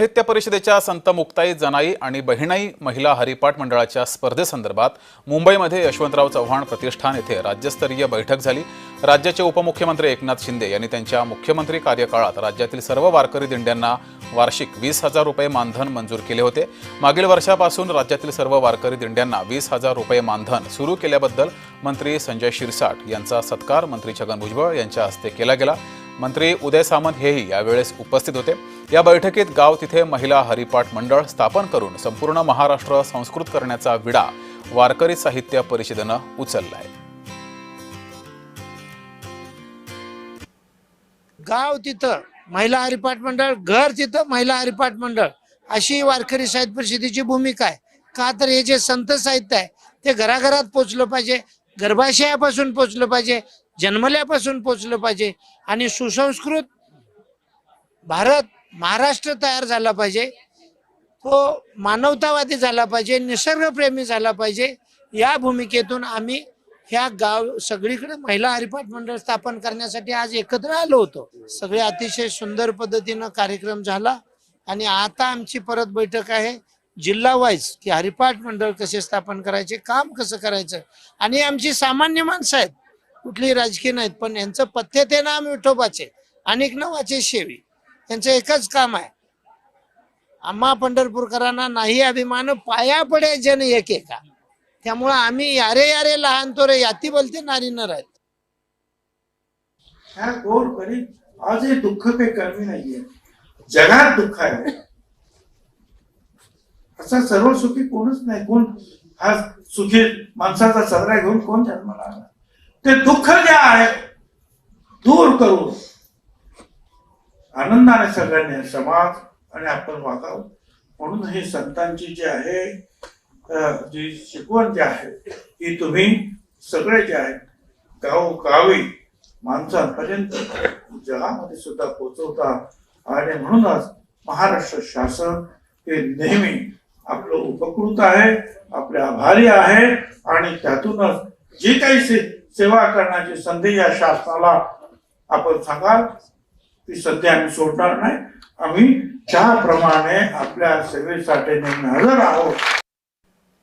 साहित्य परिषदेच्या संत मुक्ताई जनाई आणि बहिणाई महिला हरिपाठ मंडळाच्या स्पर्धेसंदर्भात मुंबईमध्ये यशवंतराव चव्हाण प्रतिष्ठान येथे राज्यस्तरीय बैठक झाली. राज्याचे उपमुख्यमंत्री एकनाथ शिंदे यांनी त्यांच्या मुख्यमंत्री कार्यकाळात राज्यातील सर्व वारकरी दिंड्यांना वार्षिक वीस हजार रुपये मानधन मंजूर केले होते. मागील वर्षापासून राज्यातील सर्व वारकरी दिंड्यांना वीस हजार रुपये मानधन सुरू केल्याबद्दल मंत्री संजय शिरसाट यांचा सत्कार मंत्री छगन भुजबळ यांच्या हस्ते केला गेला. मंत्री उदय सामंत हेही यावेळेस उपस्थित होते. या बैठकीत गाव तिथे महिला हरिपाठ मंडळ स्थापन करून संपूर्ण महाराष्ट्र संस्कृत करण्याचा विडा वारकरी साहित्य परिषदेनं आहे गाव तिथं महिला हरिपाठ मंडळ घर तिथं महिला हरिपाठ मंडळ अशी वारकरी साहित्य परिषदेची भूमिका आहे. का तर हे जे संत साहित्य आहे ते घराघरात पोचलं पाहिजे गर्भाशयापासून पोचलं पाहिजे जन्मल्यापासून पोचलं पाहिजे आणि सुसंस्कृत भारत महाराष्ट्र तयार झाला पाहिजे. तो मानवतावादी झाला पाहिजे निसर्गप्रेमी झाला पाहिजे. या भूमिकेतून आम्ही ह्या गाव सगळीकडे महिला हरिपाठ मंडळ स्थापन करण्यासाठी आज एकत्र आलो होतो. सगळे अतिशय सुंदर पद्धतीनं कार्यक्रम झाला आणि आता आमची परत बैठक आहे. जिल्हा वाईज की हरिपाठ मंडळ कसे स्थापन करायचे काम कसं करायचं आणि आमची सामान्य माणसं आहेत कुठली राजकीय नाहीत पण यांचं पथ्य ते नाम विठोबाचे अनेक नावाचे शेवी. यांचं एकच काम आहे. आम्हा पंढरपूरकरांना नाही अभिमान पाया पडे जन एक एका त्यामुळं आम्ही यारे यारे लहान तोरे याती बोलते नारी नर आहेत ह्या गोड गरीब? आज हे दुःख काही कमी नाहीये. जगात दुःख आहे. असा सर्व सुखी कोणच नाही. कोण हा सुखी माणसाचा सदरा घेऊन कोण जन्माला आला? ते दुःख जे आहे दूर करून आनंदाने सगळ्यांनी समाज आणि आपण वागावं. म्हणून हे संतांची जी आहे जी शिकवण जी आहे ती तुम्ही सगळे जे आहेत गाव गावी माणसांपर्यंत जगामध्ये सुद्धा पोचवता. आणि म्हणूनच महाराष्ट्र शासन हे नेहमी आपलं उपकृत आहे आपले आभारी आहे. आणि त्यातूनच जे काही से, सेवा करण्याची संधी या शासनाला आपण सांगाल ती संधी आम्ही सोडणार नाही. आम्ही त्याप्रमाणे आपल्या सेवेसाठी हजर आहोत